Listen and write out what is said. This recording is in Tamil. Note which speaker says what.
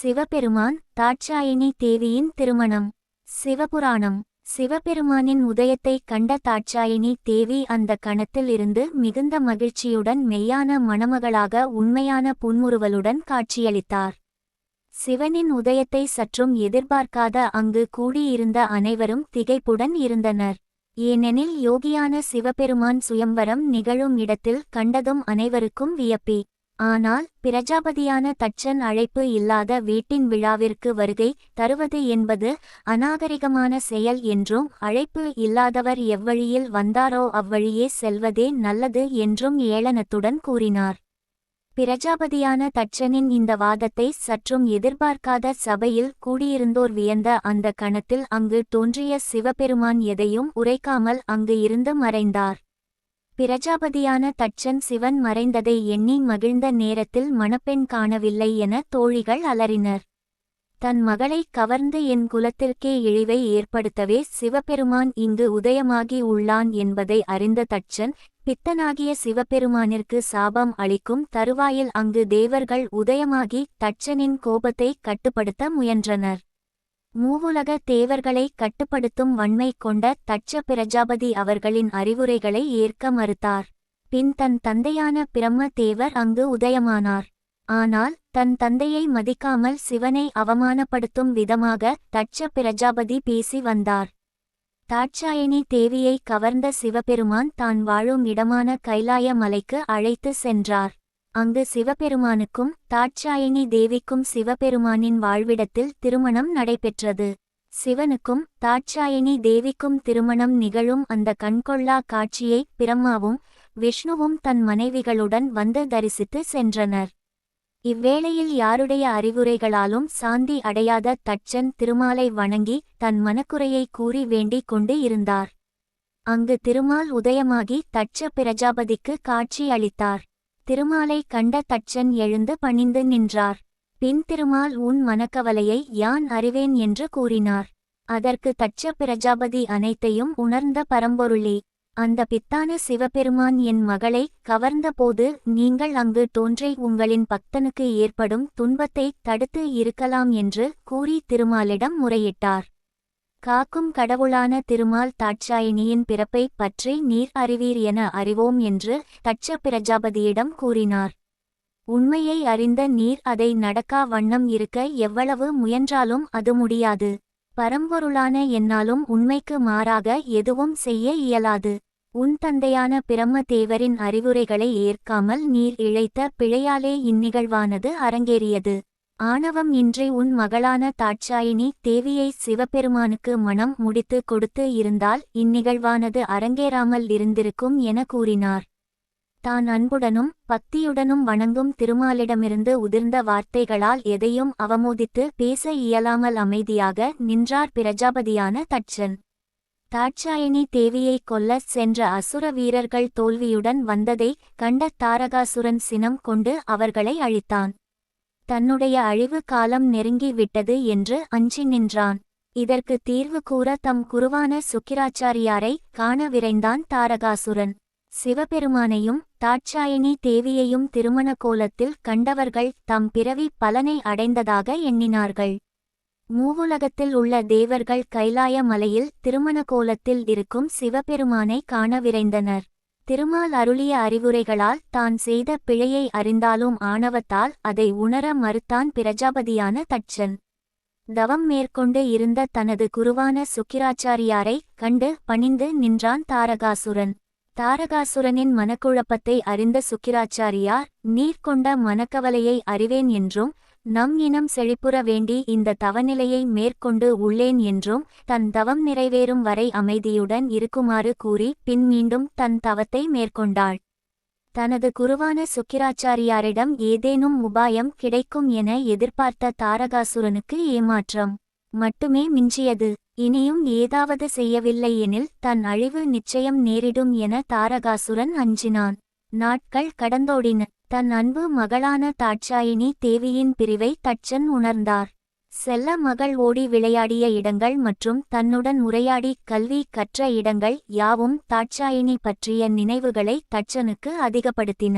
Speaker 1: சிவபெருமான் தாட்சாயினி தேவியின் திருமணம். சிவபுராணம். சிவபெருமானின் உதயத்தை கண்ட தாட்சாயினி தேவி அந்த கணத்தில் இருந்து மிகுந்த மகிழ்ச்சியுடன் மெய்யான மணமகளாக உண்மையான புன்முறுவலுடன் காட்சியளித்தார். சிவனின் உதயத்தை சற்றும் எதிர்பார்க்காத அங்கு கூடியிருந்த அனைவரும் திகைப்புடன் இருந்தனர். ஏனெனில் யோகியான சிவபெருமான் சுயம்வரம் நிகழும் இடத்தில் கண்டதும் அனைவருக்கும் வியப்பி. ஆனால் பிரஜாபதியான தச்சன் அழைப்பு இல்லாத வீட்டின் விழாவிற்கு வருகை தருவது என்பது அநாகரிகமான செயல் என்றும் அழைப்பு இல்லாதவர் எவ்வழியில் வந்தாரோ அவ்வழியே செல்வதே நல்லது என்றும் ஏளனத்துடன் கூறினார். பிரஜாபதியான தச்சனின் இந்த வாதத்தை சற்றும் எதிர்பார்க்காத சபையில் கூடியிருந்தோர் வியந்த அந்த கணத்தில் அங்கு தோன்றிய சிவபெருமான் எதையும் உரைக்காமல் அங்கு இருந்து மறைந்தார். பிரஜாபதியான தட்சன் சிவன் மறைந்ததை எண்ணி மகிழ்ந்த நேரத்தில் மணப்பெண் காணவில்லை என தோழிகள் அலறினர். தன் மகளை கவர்ந்து என் குலத்திற்கே இழிவை ஏற்படுத்தவே சிவபெருமான் இங்கு உதயமாகி உள்ளான் என்பதை அறிந்த தட்சன் பித்தனாகிய சிவபெருமானிற்கு சாபம் அளிக்கும் தருவாயில் அங்கு தேவர்கள் உதயமாகி தட்சனின் கோபத்தை கட்டுப்படுத்த முயன்றனர். மூவுலக தேவர்களை கட்டுப்படுத்தும் வன்மை கொண்ட தட்ச பிரஜாபதி அவர்களின் அறிவுரைகளை ஏற்க மறுத்தார். பின் தன் தந்தையான பிரம்ம தேவர் அங்கு உதயமானார். ஆனால் தன் தந்தையை மதிக்காமல் சிவனை அவமானப்படுத்தும் விதமாக தட்ச பிரஜாபதி பேசி வந்தார். தாட்சாயணி தேவியை கவர்ந்த சிவபெருமான் தான் வாழும் இடமான கைலாய மலைக்கு அழைத்து சென்றார். அங்கு சிவபெருமானுக்கும் தாட்சாயணி தேவிக்கும் சிவபெருமானின் வாழ்விடத்தில் திருமணம் நடைபெற்றது. சிவனுக்கும் தாட்சாயணி தேவிக்கும் திருமணம் நிகழும் அந்த கண்கொள்ளா காட்சியை பிரம்மாவும் விஷ்ணுவும் தன் மனைவிகளுடன் வந்து தரிசித்து சென்றனர். இவ்வேளையில் யாருடைய அறிவுரைகளாலும் சாந்தி அடையாத தட்சன் திருமாலை வணங்கி தன் மனக்குறையை கூறி வேண்டிக் கொண்டு இருந்தார். அங்கு திருமால் உதயமாகி தட்ச பிரஜாபதிக்கு காட்சி அளித்தார். திருமாலை கண்ட தட்சன் எழுந்து பணிந்து நின்றார். பின் திருமால் உன் மனக்கவலையை யான் அறிவேன் என்று கூறினார். அதற்கு தட்ச பிரஜாபதி அனைத்தையும் உணர்ந்த பரம்பொருளே அந்த பித்தான சிவபெருமான் என் மகளை கவர்ந்தபோது நீங்கள் அங்கு தோன்றி உங்களின் பக்தனுக்கு ஏற்படும் துன்பத்தை தடுத்து இருக்கலாம் என்று கூறி திருமாலிடம் முறையிட்டார். காக்கும் கடவுளான திருமால் தாட்சாயினியின் பிறப்பை பற்றி நீர் அறிவீர் என அறிவோம் என்று தட்ச பிரஜாபதியிடம் கூறினார். உண்மையை அறிந்த நீர் அதை நடக்கா வண்ணம் இருக்க எவ்வளவு முயன்றாலும் அது முடியாது. பரம்பொருளான என்னாலும் உண்மைக்கு மாறாக எதுவும் செய்ய இயலாது. உன் தந்தையான பிரம்ம தேவரின் அறிவுரைகளை ஏற்காமல் நீர் இழைத்த பிழையாலே இந்நிகழ்வானது அரங்கேறியது. ஆணவம் இன்றி உன் மகளான தாட்சாயினி தேவியை சிவபெருமானுக்கு மனம் முடித்து கொடுத்து இருந்தால் இந்நிகழ்வானது அரங்கேறாமல் இருந்திருக்கும் என கூறினார். தான் அன்புடனும் பக்தியுடனும் வணங்கும் திருமாலிடமிருந்து உதிர்ந்த வார்த்தைகளால் எதையும் அவமோதித்து பேச இயலாமல் அமைதியாக நின்றார் பிரஜாபதியான தட்சன். தாட்சாயினி தேவியை கொல்லச் சென்ற அசுர வீரர்கள் தோல்வியுடன் வந்ததை கண்ட தாரகாசுரன் சினம் கொண்டு அவர்களை அழித்தான். தன்னுடைய அழிவு காலம் நெருங்கி விட்டது என்று அஞ்சி நின்றான். இதற்கு தீர்வு கூற தம் குருவான சுக்கிராச்சாரியாரை காண விரைந்தான் தாரகாசுரன். சிவபெருமானையும் தாட்சாயினி தேவியையும் திருமண கோலத்தில் கண்டவர்கள் தம் பிறவி பலனை அடைந்ததாக எண்ணினார்கள். மூவுலகத்தில் உள்ள தேவர்கள் கைலாய மலையில் திருமண கோலத்தில் இருக்கும் சிவபெருமானை காண விரைந்தனர். திருமால் அருளிய அறிவுரைகளால் தான் செய்த பிழையை அறிந்தாலும் ஆணவத்தால் அதை உணர மறுத்தான் பிரஜாபதியான தட்சன். தவம் மேற்கொண்டு இருந்த தனது குருவான சுக்கிராச்சாரியாரை கண்டு பணிந்து நின்றான் தாரகாசுரன். தாரகாசுரனின் மனக்குழப்பத்தை அறிந்த சுக்கிராச்சாரியார் நீர் கொண்ட மனக்கவலையை அறிவேன் என்றும் நம் இனம் செழிப்புற வேண்டி இந்த தவநிலையை மேற்கொண்டு உள்ளேன் என்றும் தன் தவம் நிறைவேறும் வரை அமைதியுடன் இருக்குமாறு கூறி பின் மீண்டும் தன் தவத்தை மேற்கொண்டாள். தனது குருவான சுக்கிராச்சாரியாரிடம் ஏதேனும் உபாயம் கிடைக்கும் என எதிர்பார்த்த தாரகாசுரனுக்கு ஏமாற்றம் மட்டுமே மிஞ்சியது. இனியும் ஏதாவது செய்யவில்லை எனில் தன் அழிவு நிச்சயம் நேரிடும் என தாரகாசுரன் அஞ்சினான். நாட்கள் கடந்தோடின. தன் அன்பு மகளான தாட்சாயினி தேவியின் பிரிவை தச்சன் உணர்ந்தார். செல்ல மகள் ஓடி விளையாடிய இடங்கள் மற்றும் தன்னுடன் உரையாடி கல்வி கற்ற இடங்கள் யாவும் தாட்சாயினி பற்றிய நினைவுகளை தட்சனுக்கு அதிகப்படுத்தின.